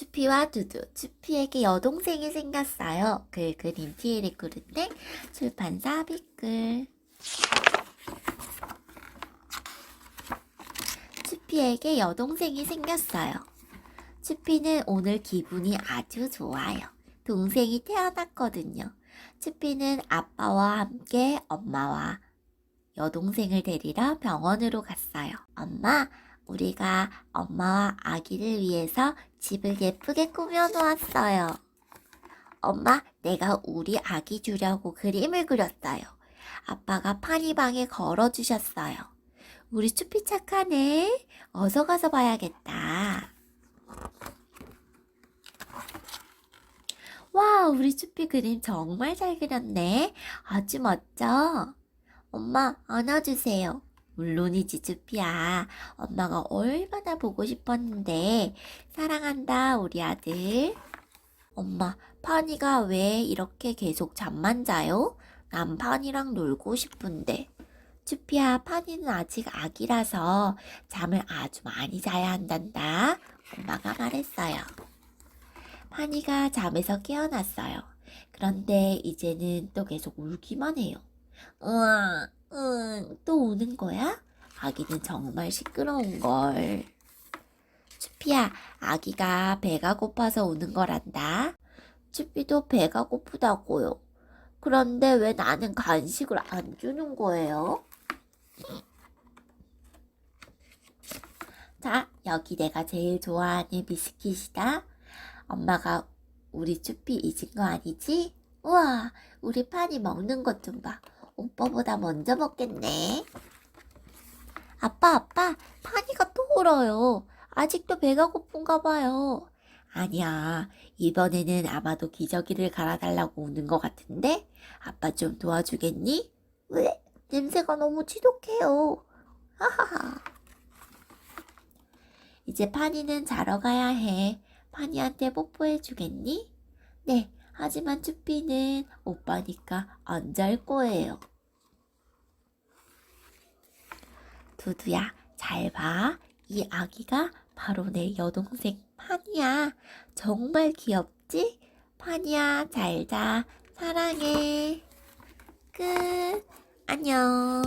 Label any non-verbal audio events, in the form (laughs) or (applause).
추피와 두두, 추피에게 여동생이 생겼어요. 글그림 티에리 꾸른데 출판사 비글. 추피에게 여동생이 생겼어요. 추피는 오늘 기분이 아주 좋아요. 동생이 태어났거든요. 추피는 아빠와 함께 엄마와 여동생을 데리러 병원으로 갔어요. 엄마, 우리가 엄마와 아기를 위해서 집을 예쁘게 꾸며 놓았어요. 엄마, 내가 우리 아기 주려고 그림을 그렸어요. 아빠가 파니방에 걸어주셨어요. 우리 추피 착하네. 어서 가서 봐야겠다. 와, 우리 추피 그림 정말 잘 그렸네. 아주 멋져. 엄마, 안아주세요. 물론이지, 추피야. 엄마가 얼마나 보고 싶었는데. 사랑한다, 우리 아들. 엄마, 파니가 왜 이렇게 계속 잠만 자요? 난 파니랑 놀고 싶은데. 추피야, 파니는 아직 아기라서 잠을 아주 많이 자야 한단다. 엄마가 말했어요. 파니가 잠에서 깨어났어요. 그런데 이제는 또 계속 울기만 해요. 으아, 응, 또 우는 거야? 아기는 정말 시끄러운 걸. 추피야, 아기가 배가 고파서 우는 거란다. 추피도 배가 고프다고요. 그런데 왜 나는 간식을 안 주는 거예요? (laughs) 자, 여기 내가 제일 좋아하는 비스킷이다. 엄마가 우리 추피 잊은 거 아니지? 우와, 우리 판이 먹는 것 좀 봐. 오빠보다 먼저 먹겠네. 아빠, 아빠, 파니가 또 울어요. 아직도 배가 고픈가 봐요. 아니야, 이번에는 아마도 기저귀를 갈아달라고 우는 것 같은데? 아빠 좀 도와주겠니? 왜? 냄새가 너무 지독해요. 하하하. 이제 파니는 자러 가야 해. 파니한테 뽀뽀해 주겠니? 네, 하지만 추피는 오빠니까 안 잘 거예요. 두두야, 잘 봐. 이 아기가 바로 내 여동생 파니야. 정말 귀엽지? 파니야, 잘 자. 사랑해. 끝. 안녕.